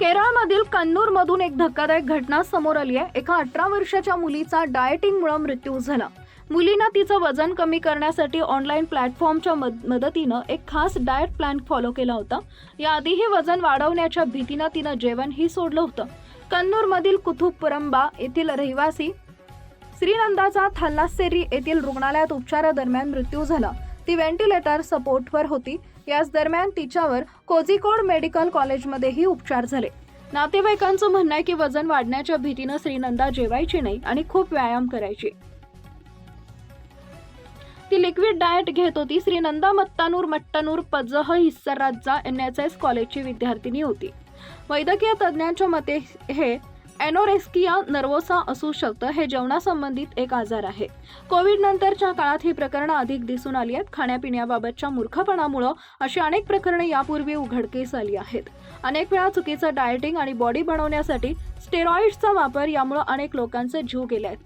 केरळमधील कन्नूरमधून एक धक्कादायक घटना समोर आली आहे. एका अठरा वर्षाच्या मुलीचा डायटिंगमुळे मृत्यू झाला. मुलीनं तिचं वजन कमी करण्यासाठी ऑनलाईन प्लॅटफॉर्मच्या मद मदतीनं एक खास डाएट प्लॅन फॉलो केला होता. याआधीही वजन वाढवण्याच्या भीतीनं तिनं जेवणही सोडलं होतं. कन्नूरमधील कुथुपुरंबा येथील रहिवासी श्रीनंदाचा थल्लासेरी येथील रुग्णालयात उपचारादरम्यान मृत्यू झाला. ती व्हेंटिलेटर सपोर्टवर होती. याच दरम्यान तिच्यावर कोझिकोड मेडिकल कॉलेजमध्येही उपचार झाले. नातेवाईकांचं म्हणणं आहे की वजन वाढण्याच्या भीतीनं श्रीनंदा जेवायची नाही आणि खूप व्यायाम करायची. ती लिक्विड डाएट घेत होती. Shrinanda Mattanur Mattanur Pazhassiraja N H S कॉलेजची विद्यार्थिनी होती. वैद्यकीय तज्ज्ञांच्या मते हे एनोरेस्किया नर्वोसा असू शकतं हे जेवणासंबंधित एक आजार आहे. कोविड नंतरच्या काळात ही प्रकरणं अधिक दिसून आली आहेत. खाण्यापिण्याबाबतच्या मूर्खपणामुळं अशी अनेक प्रकरणे यापूर्वी उघडकीस आली आहेत. अनेक वेळा चुकीचं डायटिंग आणि बॉडी बनवण्यासाठी स्टेरॉइड्सचा वापर यामुळं अनेक लोकांचे जीव गेले आहेत.